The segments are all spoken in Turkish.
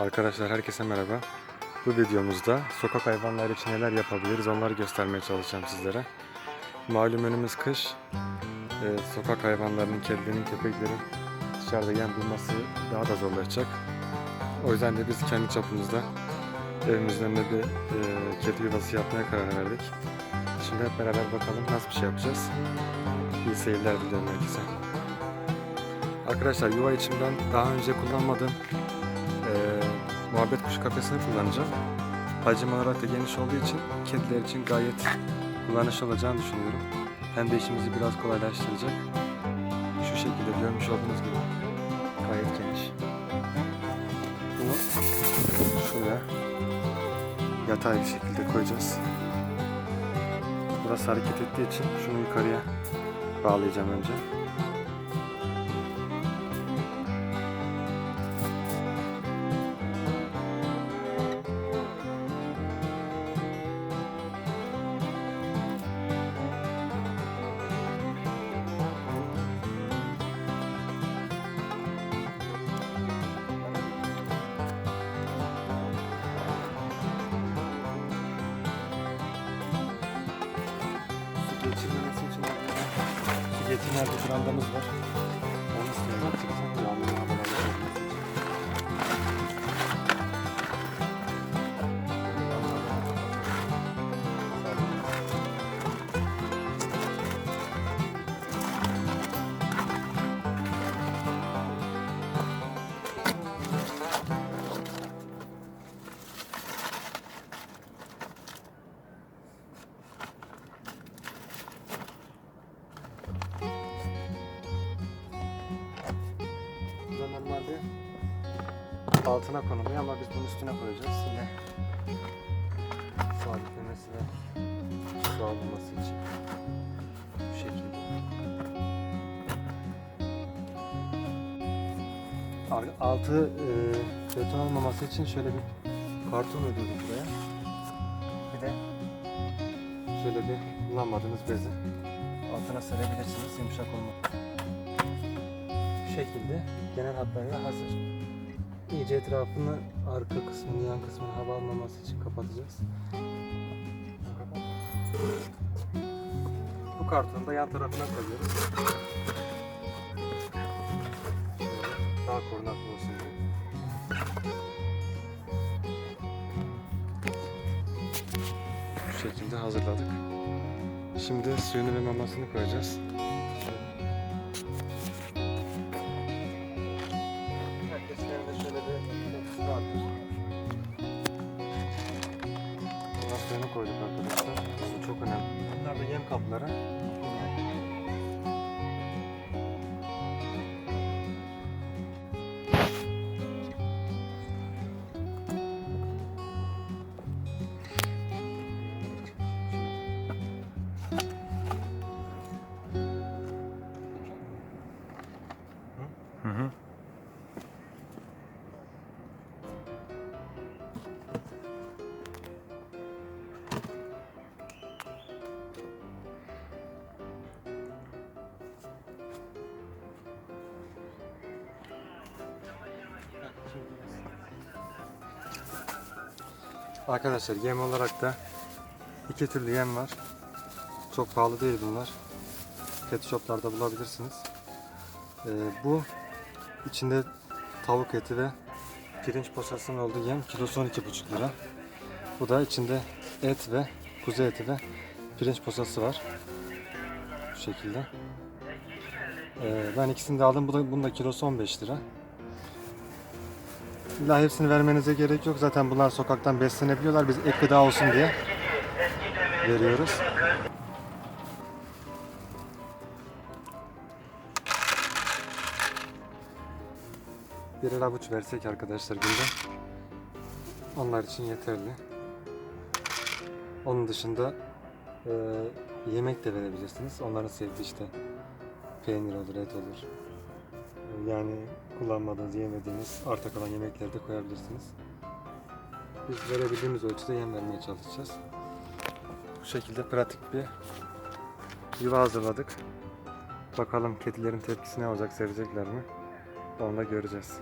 Arkadaşlar herkese merhaba. Bu videomuzda sokak hayvanları için neler yapabiliriz onları göstermeye çalışacağım sizlere. Malum önümüz kış. Ee, sokak hayvanlarının, kedilerin, köpeklerin dışarıda yem bulması daha da zorlaşacak. O yüzden de biz kendi çapımızda evimizin önünde bir e, kedi yuvası yapmaya karar verdik. Şimdi hep beraber bakalım nasıl bir şey yapacağız. İyi seyirler diliyorum herkese. Arkadaşlar yuva için ben daha önce kullanmadığım muhabbet kuşu kafesini kullanacağım. Hacim olarak da geniş olduğu için kediler için gayet kullanışlı olacağını düşünüyorum. Hem de işimizi biraz kolaylaştıracak. Şu şekilde görmüş olduğunuz gibi gayet geniş. Bunu şuraya yatay bir şekilde koyacağız. Burası hareket ettiği için şunu yukarıya bağlayacağım önce. Geçirmez bir brandamız var. Altına konuluyor ama biz bunun üstüne koyacağız. Yine sabitlemesi ve su alınması için. Bu şekilde. Altı e, beton olmaması için şöyle bir karton ödüyorduk buraya. Bir de şöyle bir kullanmadığınız bezi altına serebilirsiniz yumuşak olmak bu şekilde genel hatlarıyla hazır. İyice etrafını arka kısmını, yan kısmını hava almaması için kapatacağız. Bu kartonu da yan tarafına koyuyoruz. Daha korunaklı olsun diye. Bu şekilde hazırladık. Şimdi suyunu ve mamasını koyacağız. Suyunu koyduk arkadaşlar. Su çok önemli. Bunlar da yem kapları. Arkadaşlar yem olarak da iki türlü yem var. Çok pahalı değil bunlar. Pet shoplarda bulabilirsiniz. Ee, bu içinde tavuk eti ve pirinç posasının olduğu yem kilosu 12,5 lira. Bu da içinde et ve kuzu eti ve pirinç posası var. Bu şekilde. Ee, ben ikisini de aldım. Bu da, bunun da kilosu 15 lira. İlla hepsini vermenize gerek yok. Zaten bunlar sokaktan beslenebiliyorlar. Biz ek gıda olsun diye veriyoruz. Bir avuç versek arkadaşlar günde onlar için yeterli. Onun dışında e, yemek de verebilirsiniz. Onların sevdiği işte peynir olur, et olur. E, Yani kullanmadığınız, yemediğiniz arta kalan yemekleri de koyabilirsiniz. Biz verebildiğimiz ölçüde yem vermeye çalışacağız. Bu şekilde pratik bir yuva hazırladık. Bakalım kedilerin tepkisi ne olacak, sevecekler mi? Onu da göreceğiz.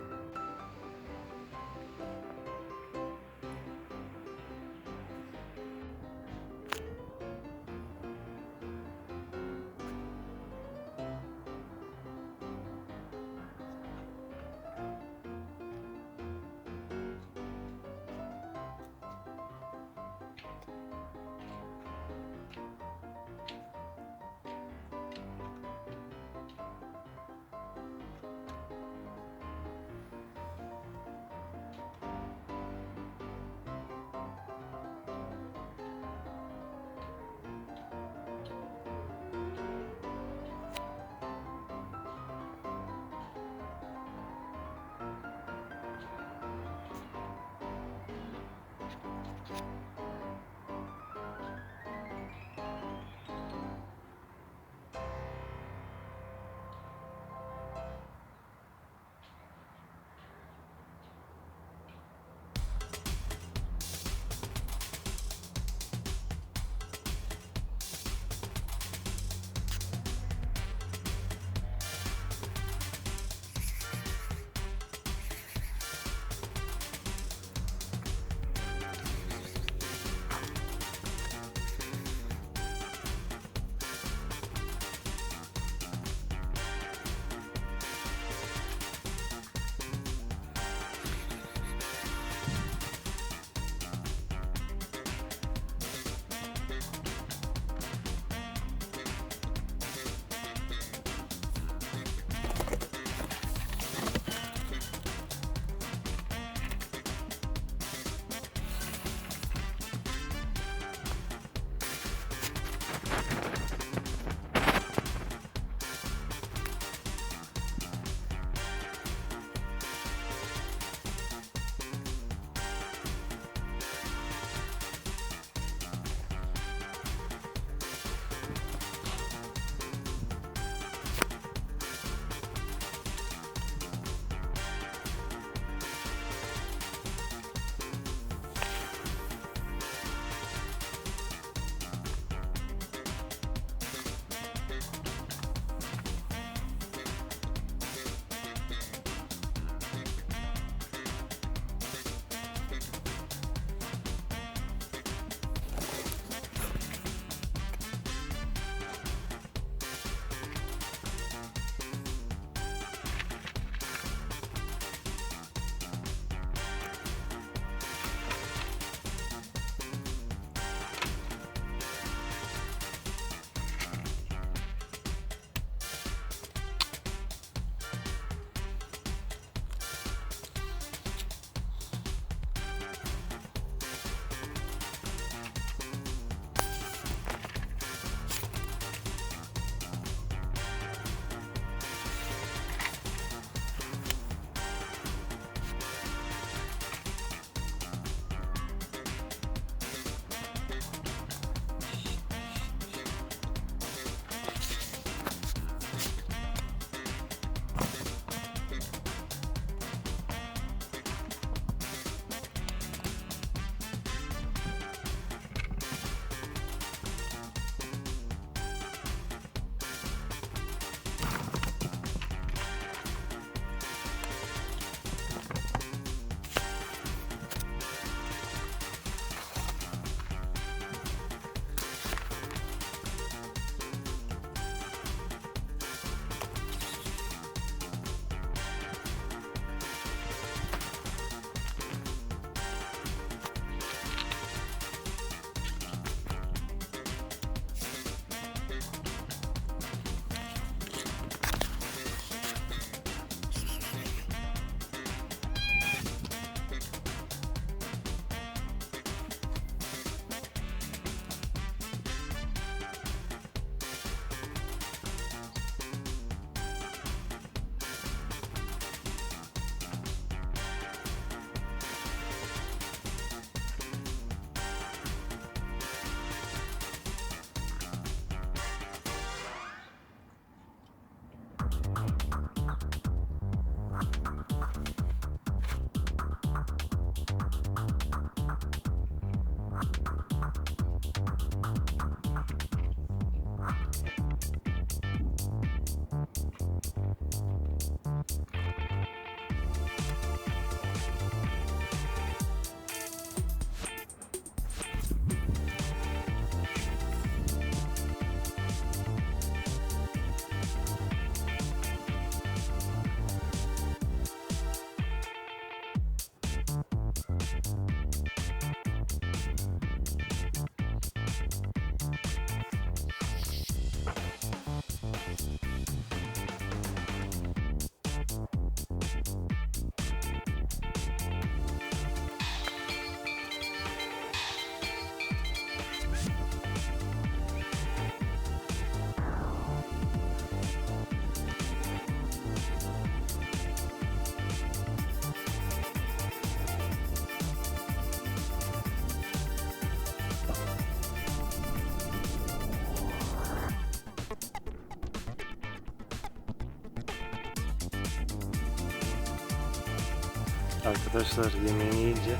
Arkadaşlar yemeğini yiyince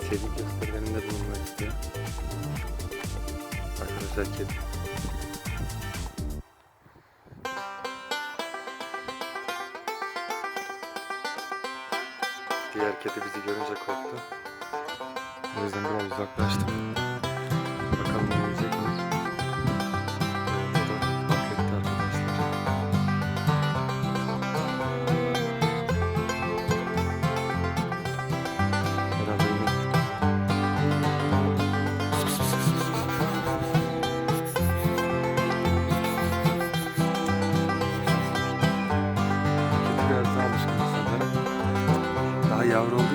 sevgi gösterilerinde bulunmak istiyor. Arkadaşlar kedi. Diğer kedi bizi görünce korktu. O yüzden biraz uzaklaştım. Kedi biraz